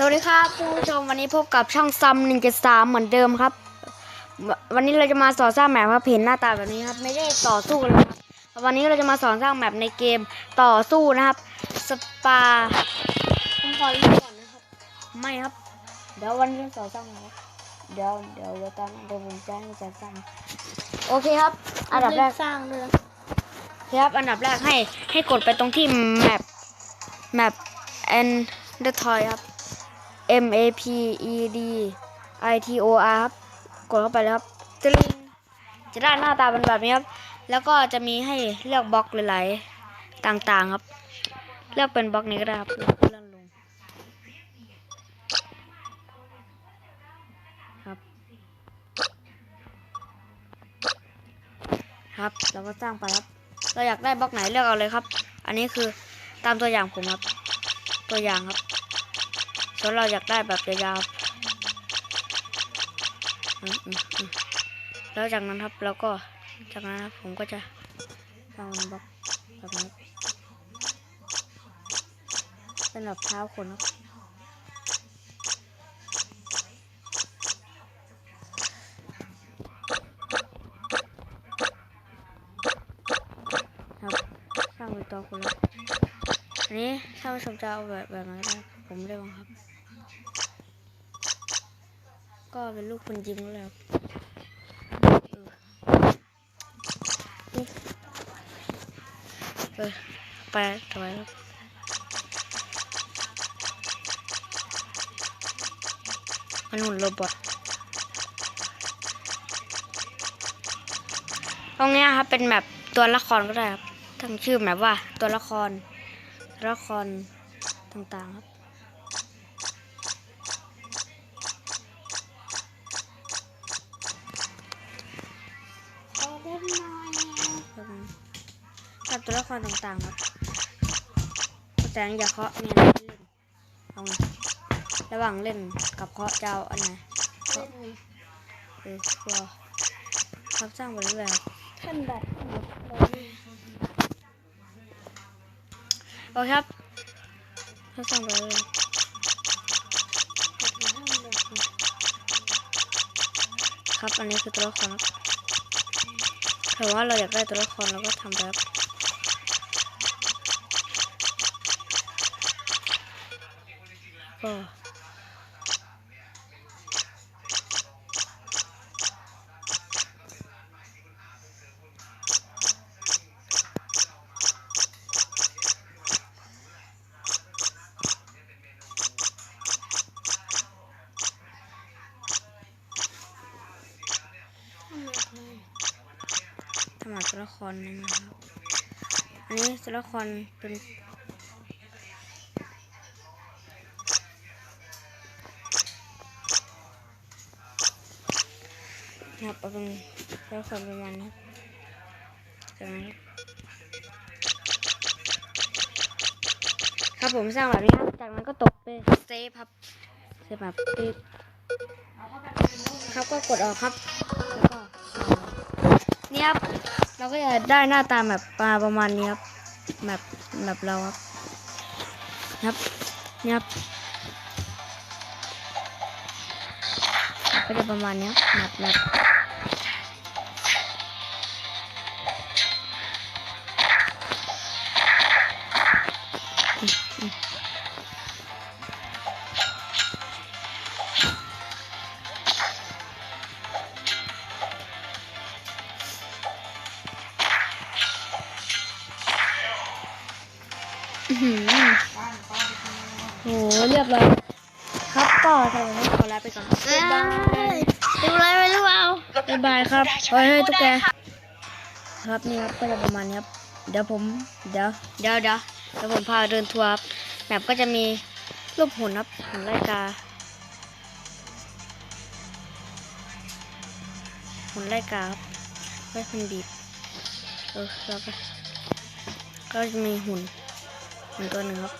สวัสดีครับคุณผู้ชมวันนี้พบกับช่องซัมหนึ่งเจ็ดสามเหมือนเดิมครับววันนี้เราจะมาสอนสร้างแมปครับเห็นหน้าตาแบบนี้ครับ ไม่ได้ต่อสู้กันเลยครับวันนี้เราจะมาสอนสร้างแมปในเกมต่อสู้นะครับ สปาผมขอรีบก่อนนะครับ ไม่ครับ เดี๋ยววันนี้สอนสร้างนะครับเดี๋ยวเดี๋ยวเดี๋ยวตอนเดี๋ยวผมจะให้จะสร้าง โอเคครับ อันดับแรกสร้างเลยครับอันดับแรกให้ให้กดไปตรงที่แมปแมป and the toy ครับ M A P E D I T O R ครับกดเข้าไปแล้วครับตริงจะได้หน้าตาเป็นแบบนี้ครับ แล้วก็จะมีให้เลือกบล็อกหลายๆต่างๆครับ เลือกเป็นบล็อกนี้ก็ได้ครับเลื่อนลงครับ ครับเราก็สร้างไปครับ เราอยากได้บล็อกไหนเลือกเอาเลยครับ อันนี้คือตามตัวอย่างผมครับ ตัวอย่างครับ ส่วนเราอยากได้แบบยาวๆแล้วจากนั้นครับเราก็จากนั้นผมก็จะสร้างบล็อกแบบนี้เป็นแบบเท้าคนครับครับสร้างเป็นตัวคนแล้วอันนี้ถ้าผู้ชมจะเอาแบบแบบไหนได้ผมไม่ได้บังคับ ก็เป็นลูกคนยิ้มแล้วเออไปถอยครับมันหุ่นโรบอทตรงนี้ครับเป็นแบบตัวละครก็ได้ครับ ตั้งชื่อแบบว่าตัวละครละครต่างๆครับ กับตัวละครต่างๆครับแต่อย่าเคาะมีอะไรให้เล่นเอาไงระหว่างเล่นกับเคาะเจะเอาอันไหนเคาะเออรอครับสร้างไปเรื่อยๆท่านแบบโอเคครับครับสร้างไปเรื่อยครับอันนี้คือตัวละครครับ แต่ว่าเราอยากได้ตัวละครเราก็ทำไปครับก็ ตัวละครหนึงนะครับอันนี้ตัวละครเป็นนะครับเป็นตัวละครประมาณนี้จากนั้ครับผมสร้างแบบนี้ครับจากนั้นก็ตกไปเซฟครับเซฟแบบปิดครับก็กดออกครับแล้วก็นี่ครับ เราก็จะได้หน้าตาแบบปลาประมาณนี้ครับแบบแบบเราครับครับนี่ครับก็จะประมาณนี้ครับแบบแบบ โหเรียบร้อยครับก็สำหรับวันนี้ขอลาไปก่อนบ๊ายบายดูอะไรไปหรือเปล่าบ๊ายบายครับเฮ้ยเฮ้ยตุ๊กแกครับนี่ครับก็จะประมาณนี้ครับเดี๋ยวผมเดี๋ยวเดี๋ยวเดี๋ยวเดี๋ยวผมพาเดินทัวร์ครับแมปก็จะมีรูปหุ่นครับหุ่นไล่กาหุ่นไล่กาครับไว้คนบีบเออแล้วก็ก็จะมีหุ่น หุ่นตัวหนึ่งครับ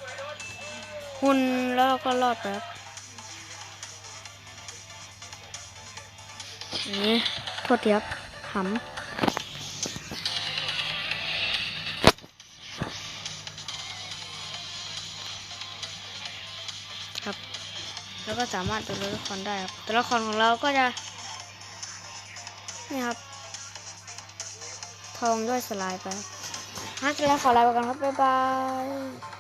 หุ่นแล้วก็รอดไปครับนี่โทษทีครับขำครับ แล้วก็สามารถตัวละครได้ครับตัวละครของเราก็จะ นี่ครับ ทองด้วยสไลด์ไป ห้ากินแล้ขอลาไปก่อนครับบ๊ายบาย